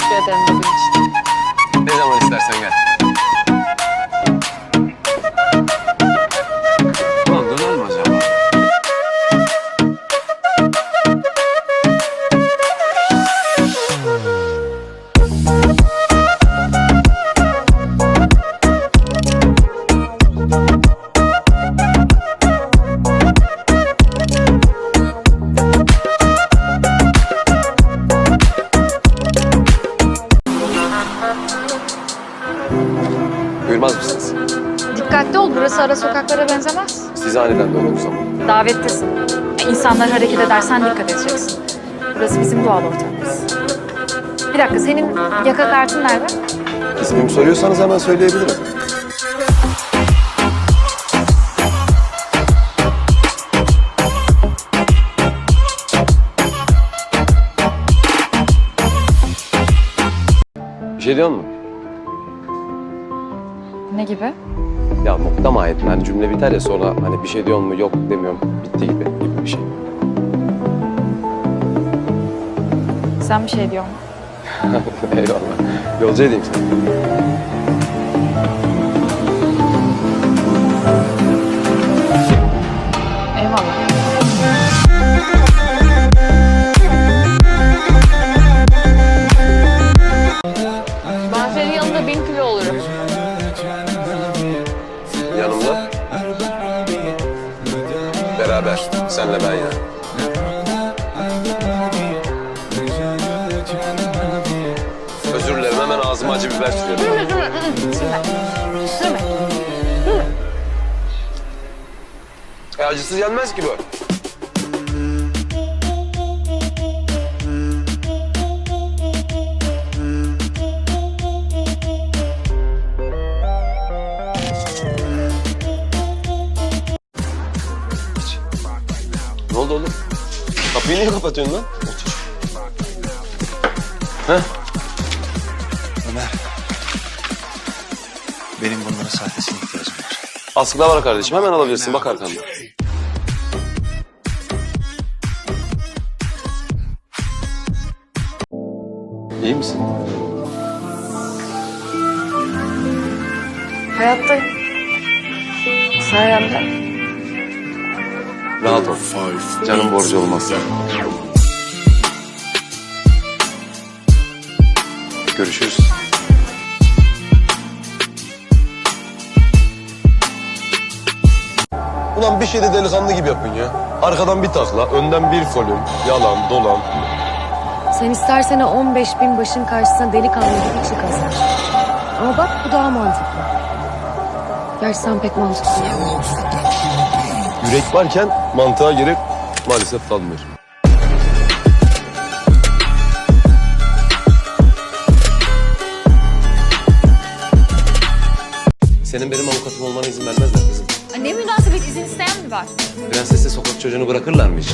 teşekkür ederim bugün için. Ne zaman istersen gel. Buyurmaz mısınız? Dikkatli ol burası ara sokaklara benzemez. Siz aniden döndünüz ama. Davettesin. E, İnsanlar hareket edersen dikkat edeceksin. Burası bizim doğal ortamımız. Bir dakika senin yaka kartın nerede? İsmimi soruyorsanız hemen söyleyebilirim. Bir şey diyor musun? Ne gibi? Ya nokta mahiyetinde hani cümle biter ya sonra hani bir şey diyor mu yok demiyorum bitti gibi gibi bir şey. Sen bir şey diyorsun. Eyvallah. Yolcu edeyim seni. Beraber. Senle ben ya. Özür dilerim hemen ağzıma acı biber sürüyorum. E, acısız yenmez ki bu. Oldu oğlum? Kapıyı niye kapatıyorsun lan? Otur. Heh. Ömer. Benim bunların sahtesine ihtiyacım var. Askıda var kardeşim. Hemen alabilirsin. Bak arkanda. İyi misin? Hayattayım. Sayende. Rahat ol. Canım borcu olmaz. Görüşürüz. Ulan bir şey de delikanlı gibi yapın ya. Arkadan bir takla, önden bir folüm, yalan, dolan. Sen istersen 15 bin başın karşısına delikanlı gibi çık Hasan. Ama bak bu daha mantıklı. Gerçi sen pek mantıklı değil. Yürek varken mantığa gerek maalesef kalmıyor. Senin benim avukatım olmana izin vermezler kızım. Ne münasebet izin isteyen mi var? Prensesle sokak çocuğunu bırakırlar mı hiç?